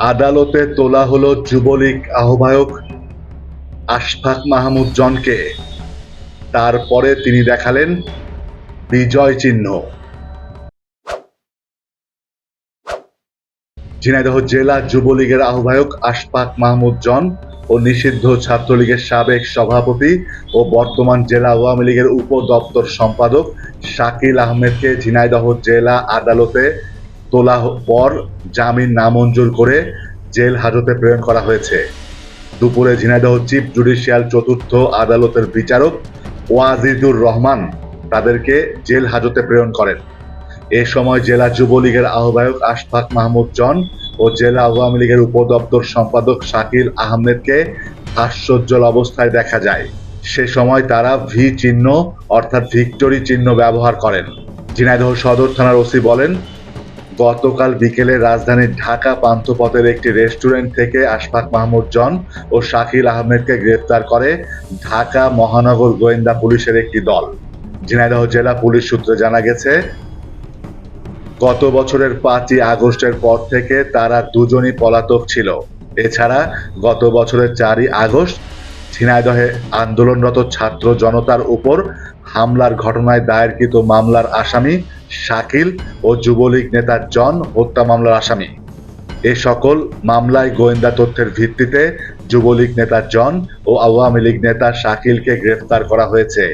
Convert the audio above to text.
আদালতে তোলা হলো যুবলীগ আহ্বায়ক আশফাক মাহমুদ জনকে তারপরে তিনি দেখালেন বিজয় চিহ্ন। ঝিনাইদহ জেলা যুবলীগের আহ্বায়ক আশফাক মাহমুদ জন ও নিষিদ্ধ ছাত্রলীগের সাবেক সভাপতি ও বর্তমান জেলা আওয়ামী লীগের উপদপ্তর সম্পাদক শাকিল আহমেদকে ঝিনাইদহ জেলা আদালতে তোলা পর জামিন নামঞ্জুর করে জেল হাজতে প্রেরণ করা হয়েছে। দুপুরে ঝিনাইদহ চিফ জুডিশিয়াল চতুর্থ আদালতের বিচারক ওয়াজিদুর রহমান তাদেরকে জেল হাজতে প্রেরণ করেন। এ সময় জেলা যুবলীগের আহ্বায়ক আশফাক মাহমুদ জন ও জেলা আওয়ামী লীগের উপদপ্তর সম্পাদক শাকিল আহমেদকে হাস্যোজ্জ্বল অবস্থায় দেখা যায়। সে সময় তারা ভি চিহ্ন অর্থাৎ ভিক্টোরি চিহ্ন ব্যবহার করেন। ঝিনাইদহ সদর থানার ওসি বলেন গতকাল বিকেলে রাজধানীর ঢাকা পান্থপথের একটি রেস্টুরেন্ট থেকে আশফাক মাহমুদ জন ও শাকিল আহমেদকে গ্রেফতার করে ঢাকা মহানগর গোয়েন্দা পুলিশের একটি দল। ঝিনাইদহ জেলা পুলিশ সূত্রে জানা গেছে, গত বছরের পাঁচই আগস্টের পর থেকে তারা দুজনই পলাতক ছিল। এছাড়া গত বছরের চারই আগস্ট ঝিনাইদহে আন্দোলনরত ছাত্র জনতার উপর হামলার ঘটনায় দায়েরকৃত মামলার আসামি শাকিল ও যুবলীগ নেতা জন হত্যা মামলার আসামি। এ সকল মামলায় গোয়েন্দা তথ্যের ভিত্তিতে যুবলীগ নেতা জন ও আওয়ামী লীগ নেতা শাকিলকে গ্রেফতার করা হয়েছে।